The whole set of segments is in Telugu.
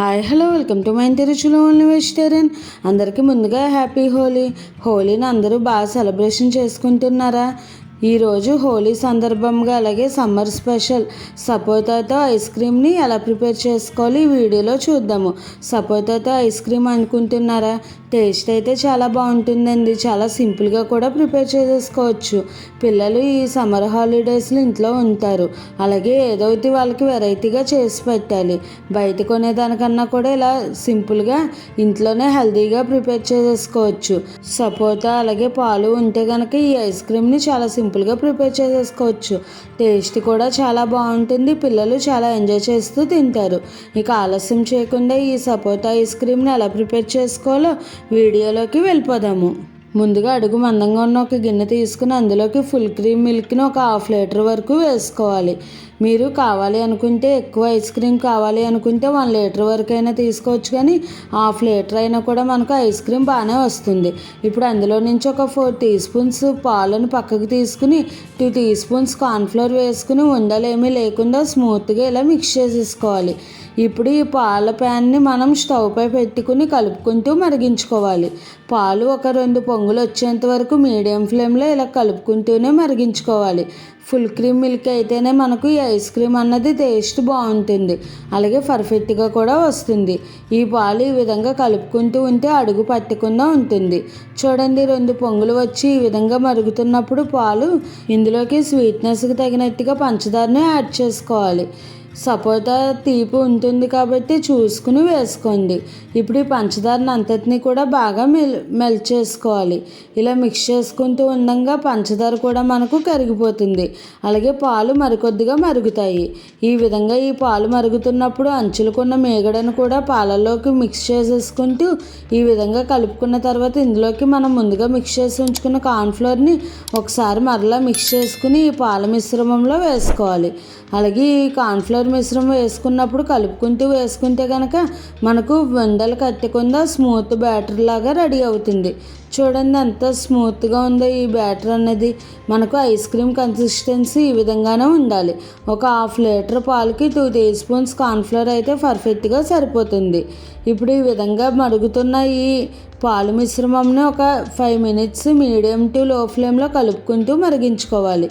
Hi hello welcome to my ఇంటి రుచులు ఓన్లీ వెజిటేరియన్. అందరికీ ముందుగా హ్యాపీ హోలీ. హోలీని అందరూ బాగా సెలబ్రేషన్ చేసుకుంటున్నారా? ఈరోజు హోలీ సందర్భంగా అలాగే సమ్మర్ స్పెషల్ సపోటాతో ఐస్ క్రీమ్ని ఎలా ప్రిపేర్ చేసుకోవాలి ఈ వీడియోలో చూద్దాము. సపోటాతో ఐస్ క్రీమ్ అనుకుంటున్నారా? టేస్ట్ అయితే చాలా బాగుంటుందండి. చాలా సింపుల్గా కూడా ప్రిపేర్ చేసేసుకోవచ్చు. పిల్లలు ఈ సమ్మర్ హాలిడేస్లో ఇంట్లో ఉంటారు. అలాగే ఏదో ఒకటి వాళ్ళకి వెరైటీగా చేసి పెట్టాలి. బయట కొనేదానికన్నా కూడా ఇలా సింపుల్గా ఇంట్లోనే హెల్తీగా ప్రిపేర్ చేసేసుకోవచ్చు. సపోటా అలాగే పాలు ఉంటే కనుక ఈ ఐస్ క్రీమ్ని చాలా సింపుల్ సింపుల్గా ప్రిపేర్ చేసేసుకోవచ్చు. టేస్ట్ కూడా చాలా బాగుంటుంది. పిల్లలు చాలా ఎంజాయ్ చేస్తూ తింటారు. ఇక ఆలస్యం చేయకుండా ఈ సపోటా ఐస్ క్రీమ్ని ఎలా ప్రిపేర్ చేసుకోవాలో వీడియోలోకి వెళ్ళిపోదాము. ముందుగా అడుగు మందంగా ఉన్న ఒక గిన్నె తీసుకుని అందులోకి ఫుల్ క్రీమ్ మిల్క్ని ఒక హాఫ్ లీటర్ వరకు వేసుకోవాలి. మీరు కావాలి అనుకుంటే ఎక్కువ ఐస్ క్రీమ్ కావాలి అనుకుంటే వన్ లీటర్ వరకు అయినా తీసుకోవచ్చు కానీ హాఫ్ లీటర్ అయినా కూడా మనకు ఐస్ క్రీమ్ బాగానే వస్తుంది. ఇప్పుడు అందులో నుంచి ఒక ఫోర్ టీ స్పూన్స్ పాలను పక్కకు తీసుకుని టూ టీ స్పూన్స్ కార్న్ఫ్లోర్ వేసుకుని ఉండలేమీ లేకుండా స్మూత్గా ఇలా మిక్స్ చేసేసుకోవాలి. ఇప్పుడు ఈ పాల ప్యాన్ని మనం స్టవ్ పై పెట్టుకుని కలుపుకుంటూ మరిగించుకోవాలి. పాలు ఒక రెండు పొంగులు వచ్చేంత వరకు మీడియం ఫ్లేమ్లో ఇలా కలుపుకుంటూనే మరిగించుకోవాలి. ఫుల్ క్రీమ్ మిల్క్ అయితేనే మనకు ఈ ఐస్ క్రీమ్ అన్నది టేస్ట్ బాగుంటుంది. అలాగే పర్ఫెక్ట్గా కూడా వస్తుంది. ఈ పాలు ఈ విధంగా కలుపుకుంటూ ఉంటే అడుగు పట్టకుండా ఉంటుంది. చూడండి రెండు పొంగులు వచ్చి ఈ విధంగా మరుగుతున్నప్పుడు పాలు ఇందులోకి స్వీట్నెస్కి తగినట్టుగా పంచదారని యాడ్ చేసుకోవాలి. సపోటా తీపి ఉంటుంది కాబట్టి చూసుకుని వేసుకోండి. ఇప్పుడు ఈ పంచదారని అంతటిని కూడా బాగా మెల్ మెల్ట్ చేసుకోవాలి. ఇలా మిక్స్ చేసుకుంటూ ఉండగా పంచదార కూడా మనకు కరిగిపోతుంది. అలాగే పాలు మరికొద్దిగా మరుగుతాయి. ఈ విధంగా ఈ పాలు మరుగుతున్నప్పుడు అంచులకున్న మేగడను కూడా పాలల్లోకి మిక్స్ చేసేసుకుంటూ ఈ విధంగా కలుపుకున్న తర్వాత ఇందులోకి మనం ముందుగా మిక్స్ చేసి ఉంచుకున్న కార్న్ఫ్లోర్ని ఒకసారి మరలా మిక్స్ చేసుకుని ఈ పాల మిశ్రమంలో వేసుకోవాలి. అలాగే ఈ కార్న్ఫ్లోర్ మిశ్రమం వేసుకున్నప్పుడు కలుపుకుంటూ వేసుకుంటే కనుక మనకు వండలు కట్టకుండా స్మూత్ బ్యాటర్ లాగా రెడీ అవుతుంది. చూడండి ఎంత స్మూత్గా ఉందో ఈ బ్యాటర్ అనేది. మనకు ఐస్ క్రీమ్ కన్సిస్టెన్సీ ఈ విధంగానే ఉండాలి. ఒక హాఫ్ లీటర్ పాలకి టూ టీ స్పూన్స్ కార్న్ఫ్లోర్ అయితే పర్ఫెక్ట్గా సరిపోతుంది. ఇప్పుడు ఈ విధంగా మరుగుతున్న ఈ పాలు మిశ్రమంని ఒక ఫైవ్ మినిట్స్ మీడియం టు లో ఫ్లేమ్లో కలుపుకుంటూ మరిగించుకోవాలి.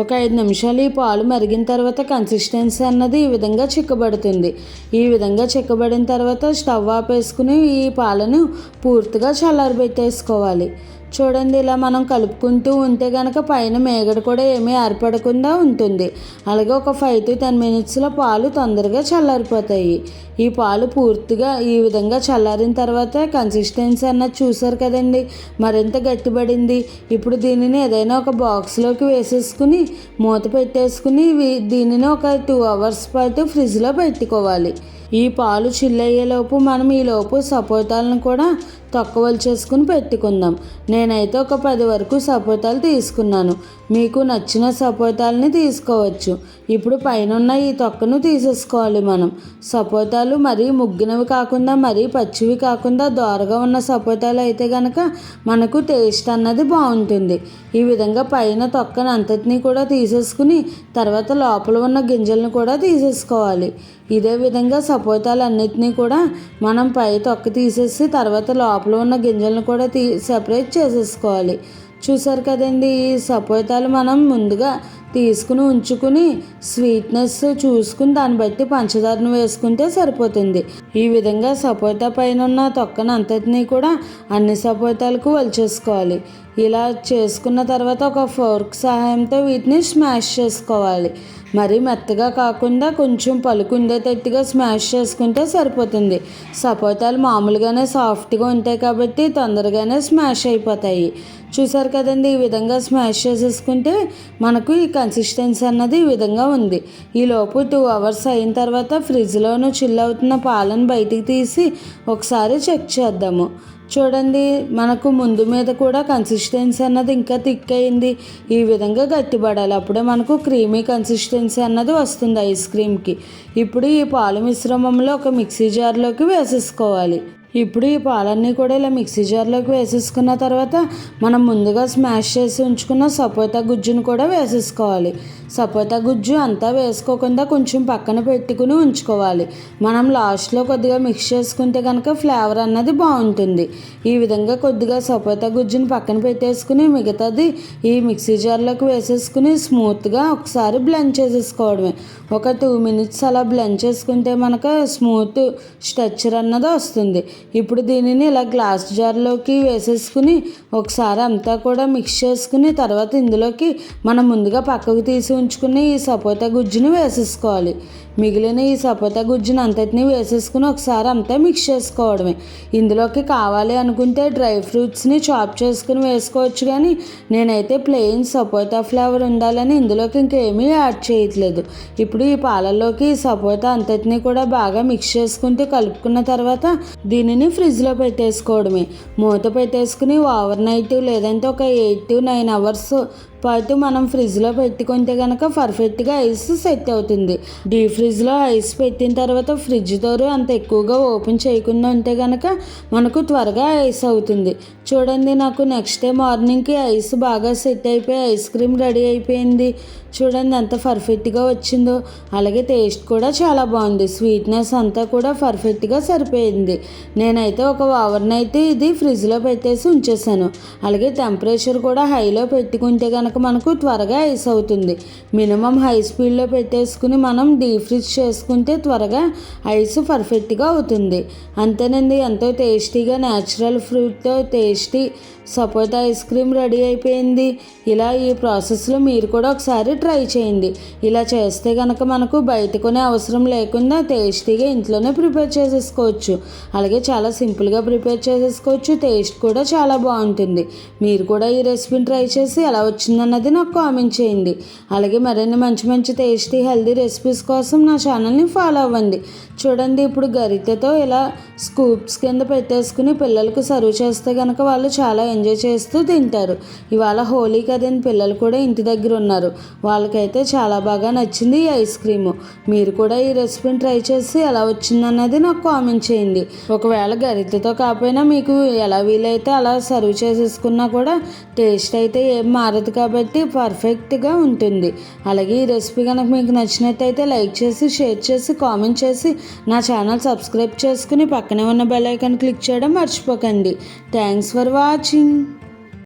ఒక ఐదు నిమిషాలు ఈ పాలు మరిగిన తర్వాత కన్సిస్టెన్సీ అన్నది ఈ విధంగా చిక్కబడుతుంది. ఈ విధంగా చిక్కబడిన తర్వాత స్టవ్ ఆపేసుకుని ఈ పాలను పూర్తిగా చల్లారబెట్టేసుకోవాలి. చూడండి ఇలా మనం కలుపుకుంటూ ఉంటే కనుక పైన మేగడ కూడా ఏమీ ఏర్పడకుండా ఉంటుంది. అలాగే ఒక ఫైవ్ టు టెన్ మినిట్స్లో పాలు తొందరగా చల్లారిపోతాయి. ఈ పాలు పూర్తిగా ఈ విధంగా చల్లారిన తర్వాత కన్సిస్టెన్సీ అన్నది చూసారు కదండి. మరింత గట్టిపడింది. ఇప్పుడు దీనిని ఏదైనా ఒక బాక్స్లోకి వేసేసుకుని మూత పెట్టేసుకుని దీనిని ఒక టూ అవర్స్ పాటు ఫ్రిడ్జ్లో పెట్టుకోవాలి. ఈ పాలు చిల్లయ్యేలోపు మనం ఈలోపు సపోటాలను కూడా తొక్కవలు చేసుకుని పెట్టుకుందాం. నేనైతే ఒక పది వరకు సపోటాలు తీసుకున్నాను. మీకు నచ్చిన సపోటాలని తీసుకోవచ్చు. ఇప్పుడు పైన ఈ తొక్కను తీసేసుకోవాలి మనం. సపోటాలు మరీ ముగ్గినవి కాకుండా మరీ పచ్చివి కాకుండా దోరగా ఉన్న సపోటాలు అయితే కనుక మనకు టేస్ట్ అన్నది బాగుంటుంది. ఈ విధంగా పైన తొక్కను అంతటినీ కూడా తీసేసుకుని తర్వాత లోపల ఉన్న గింజలను కూడా తీసేసుకోవాలి. ఇదే విధంగా సపోటాలు కూడా మనం పై తొక్క తీసేసి తర్వాత లోపల ఉన్న గింజలను కూడా తీ సపరేట్ చేసేసుకోవాలి. చూసారు కదండి ఈ సపోటాలు మనం ముందుగా తీసుకుని ఉంచుకుని స్వీట్నెస్ చూసుకుని దాన్ని బట్టి పంచదారను వేసుకుంటే సరిపోతుంది. ఈ విధంగా సపోటా పైన ఉన్న తొక్కను అంతటినీ కూడా అన్ని సపోటాలకు వలిచేసుకోవాలి. ఇలా చేసుకున్న తర్వాత ఒక ఫోర్క్ సహాయంతో వీటిని స్మాష్ చేసుకోవాలి. మరీ మెత్తగా కాకుండా కొంచెం పలుకు ఉండేటట్టుగా స్మాష్ చేసుకుంటే సరిపోతుంది. సపోటాలు మామూలుగానే సాఫ్ట్గా ఉంటాయి కాబట్టి తొందరగానే స్మాష్ అయిపోతాయి. చూసారు కదండి ఈ విధంగా స్మాష్ చేసేసుకుంటే మనకు ఈ కన్సిస్టెన్సీ అన్నది ఈ విధంగా ఉంది. ఈ లోపు టూ అవర్స్ అయిన తర్వాత ఫ్రిడ్జ్లోను చిల్ అవుతున్న పాలను బయటికి తీసి ఒకసారి చెక్ చేద్దాము. చూడండి మనకు ముందు మీద కూడా కన్సిస్టెన్సీ అన్నది ఇంకా థిక్ అయింది. ఈ విధంగా గట్టిపడాలి. అప్పుడే మనకు క్రీమీ కన్సిస్టెన్సీ అన్నది వస్తుంది ఐస్ క్రీమ్కి ఇప్పుడు ఈ పాలు మిశ్రమంలో ఒక మిక్సీ జార్లోకి వేసేసుకోవాలి. ఇప్పుడు ఈ పాలన్నీ కూడా ఇలా మిక్సీ జార్లోకి వేసేసుకున్న తర్వాత మనం ముందుగా స్మాష్ చేసి ఉంచుకున్న సపోటా గుజ్జును కూడా వేసేసుకోవాలి. సపోటా గుజ్జు అంతా వేసుకోకుండా కొంచెం పక్కన పెట్టుకుని ఉంచుకోవాలి. మనం లాస్ట్లో కొద్దిగా మిక్స్ చేసుకుంటే కనుక ఫ్లేవర్ అన్నది బాగుంటుంది. ఈ విధంగా కొద్దిగా సపోటా గుజ్జుని పక్కన పెట్టేసుకుని మిగతాది ఈ మిక్సీ జార్లోకి వేసేసుకుని స్మూత్గా ఒకసారి బ్లెండ్ చేసేసుకోవడమే. ఒక టూ మినిట్స్ అలా బ్లెండ్ చేసుకుంటే మనకు స్మూత్ స్ట్రక్చర్ అన్నది వస్తుంది. ఇప్పుడు దీనిని ఇలా గ్లాస్ జార్లోకి వేసేసుకుని ఒకసారి అంతా కూడా మిక్స్ చేసుకుని తర్వాత ఇందులోకి మనం ముందుగా పక్కకు తీసి ఉంచుకుని ఈ సపోటా గుజ్జుని వేసేసుకోవాలి. మిగిలిన ఈ సపోటా గుజ్జుని అంతటిని వేసేసుకుని ఒకసారి అంతా మిక్స్ చేసుకోవడమే. ఇందులోకి కావాలి అనుకుంటే డ్రై ఫ్రూట్స్ని చాప్ చేసుకుని వేసుకోవచ్చు కానీ నేనైతే ప్లెయిన్ సపోటా ఫ్లేవర్ ఉండాలని ఇందులోకి ఇంకేమీ యాడ్ చేయట్లేదు. ఇప్పుడు ఈ పాలల్లోకి ఈ సపోటా అంతటిని కూడా బాగా మిక్స్ చేసుకుంటూ కలుపుకున్న తర్వాత దీనిని ఫ్రిడ్జ్లో పెట్టేసుకోవడమే. మూత పెట్టేసుకుని ఓవర్ నైట్ లేదంటే ఒక ఎయిట్ టు నైన్ అవర్స్ పాటు మనం ఫ్రిడ్జ్లో పెట్టుకుంటే కనుక పర్ఫెక్ట్గా ఐస్ సెట్ అవుతుంది. డీప్ ఫ్రిడ్జ్లో ఐస్ పెట్టిన తర్వాత ఫ్రిడ్జ్ దోరు అంత ఎక్కువగా ఓపెన్ చేయకుండా ఉంటే కనుక మనకు త్వరగా ఐస్ అవుతుంది. చూడండి నాకు నెక్స్ట్ డే మార్నింగ్కి ఐస్ బాగా సెట్ అయిపోయి ఐస్ క్రీమ్ రెడీ అయిపోయింది. చూడండి ఎంత పర్ఫెక్ట్గా వచ్చిందో. అలాగే టేస్ట్ కూడా చాలా బాగుంది. స్వీట్నెస్ అంతా కూడా పర్ఫెక్ట్గా సరిపోయింది. నేనైతే ఒక ఓవర్ని అయితే ఇది ఫ్రిడ్జ్లో పెట్టేసి ఉంచేసాను. అలాగే టెంపరేచర్ కూడా హైలో పెట్టుకుంటే కనుక మనకు త్వరగా ఐస్ అవుతుంది. మినిమం హై స్పీడ్లో పెట్టేసుకుని మనం డీప్ ఫ్రిడ్జ్ చేసుకుంటే త్వరగా ఐస్ పర్ఫెక్ట్గా అవుతుంది. అంతేనండి ఎంతో టేస్టీగా natural ఫ్రూట్తో tasty sapota ice cream ready అయిపోయింది. ఇలా ఈ ప్రాసెస్లో మీరు కూడా ఒకసారి ట్రై చేయండి. ఇలా చేస్తే కనుక మనకు బయట కొనే అవసరం లేకుండా టేస్టీగా ఇంట్లోనే ప్రిపేర్ చేసేసుకోవచ్చు. అలాగే చాలా సింపుల్గా ప్రిపేర్ చేసేసుకోవచ్చు. టేస్ట్ కూడా చాలా బాగుంటుంది. మీరు కూడా ఈ రెసిపీని ట్రై చేసి ఎలా వచ్చిందన్నది నాకు కామెంట్ చేయండి. అలాగే మరిన్ని మంచి మంచి టేస్టీ హెల్దీ రెసిపీస్ కోసం నా ఛానల్ని ఫాలో అవ్వండి. చూడండి ఇప్పుడు గరిటెతో ఇలా స్కూప్స్ కింద పెట్టేసుకుని పిల్లలకు సర్వ్ చేస్తే కనుక వాళ్ళు చాలా ఎంజాయ్ చేస్తూ తింటారు. ఇవాళ హోలీ కదని పిల్లలు కూడా ఇంటి దగ్గర ఉన్నారు. వాళ్ళకైతే చాలా బాగా నచ్చింది ఈ ఐస్ క్రీము. మీరు కూడా ఈ రెసిపీని ట్రై చేసి ఎలా వచ్చిందన్నది నాకు కామెంట్ చేయండి. ఒకవేళ గరిటతో కాకపోయినా మీకు ఎలా వీలైతే అలా సర్వ్ చేసేసుకున్నా కూడా టేస్ట్ అయితే ఏం మారదు కాబట్టి పర్ఫెక్ట్గా ఉంటుంది. అలాగే ఈ రెసిపీ కనుక మీకు నచ్చినట్టయితే లైక్ చేసి షేర్ చేసి కామెంట్ చేసి నా ఛానల్ సబ్స్క్రైబ్ చేసుకుని పక్కనే ఉన్న బెల్ ఐకాన్ క్లిక్ చేయడం మర్చిపోకండి. Thanks for watching. morning.